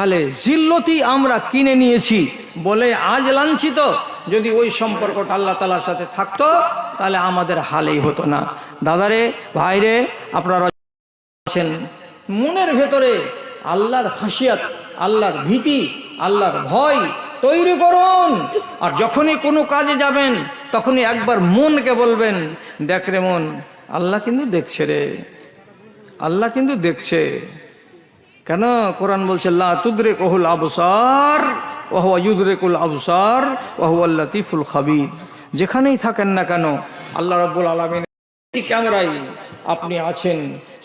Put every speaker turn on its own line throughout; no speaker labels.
তাহলে জিল্লতি আমরা কিনে নিয়েছি বলে আজ লাঞ্ছিত। যদি ওই সম্পর্কটা আল্লাহ তালার সাথে থাকতো, তাহলে আমাদের হালেই হতো না। দাদারে, ভাইরে, আপনারা আছেন। মনের ভেতরে আল্লাহর হাসিয়াত আল্লাহর ভীতি, আল্লাহর ভয় তৈরি করুন। আর যখনই কোনো কাজে যাবেন, তখনই একবার মনকে বলবেন, দেখ রে মন, আল্লাহ কিন্তু দেখছে রে। আল্লাহ কিন্তু দেখছে। কেন? কোরআন বলছে, লা তুদরে কহুল আবসার ওহুয়া ইউদরেকুল আবসার ওহুয়া লতিফুল খাবির। যেখানেই থাকেন না কেন, আল্লাহ রব্বুল আলমিন ক্যামেরায় আপনি আছেন।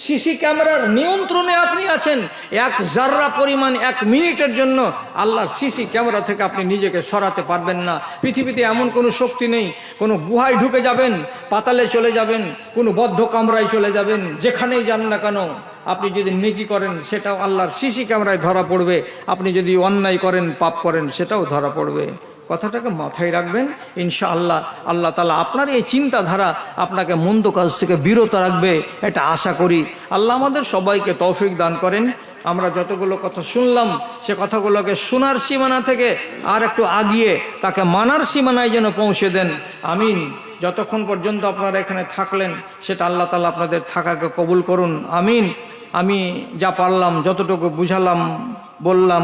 সিসি ক্যামেরার নিয়ন্ত্রণে আপনি আছেন। এক জাররা পরিমাণ এক মিনিটের জন্য আল্লাহর সিসি ক্যামেরা থেকে আপনি নিজেকে সরাতে পারবেন না। পৃথিবীতে এমন কোনো শক্তি নেই, কোনো গুহায় ঢুকে যাবেন, পাতালে চলে যাবেন, কোনো বদ্ধ কামরায় চলে যাবেন, যেখানেই যান না কেন। আপনি যদি নেকি করেন, সেটাও আল্লাহর সিসি ক্যামেরায় ধরা পড়বে। আপনি যদি অন্যায় করেন, পাপ করেন, সেটাও ধরা পড়বে। কথাটাকে মাথায় রাখবেন ইনশা আল্লাহ আল্লাহ তালা আপনার এই চিন্তাধারা আপনাকে মন্দ কাজ থেকে বিরত রাখবে, এটা আশা করি। আল্লাহ আমাদের সবাইকে তৌফিক দান করেন। আমরা যতগুলো কথা শুনলাম, সে কথাগুলোকে শোনার সীমানা থেকে আর একটু আগিয়ে তাকে মানার সীমানায় যেন পৌঁছে দেন। আমিন। যতক্ষণ পর্যন্ত আপনারা এখানে থাকলেন, সেটা আল্লাহ তালা আপনাদের থাকাকে কবুল করুন। আমিন। আমি যা পারলাম, যতটুকু বুঝালাম, বললাম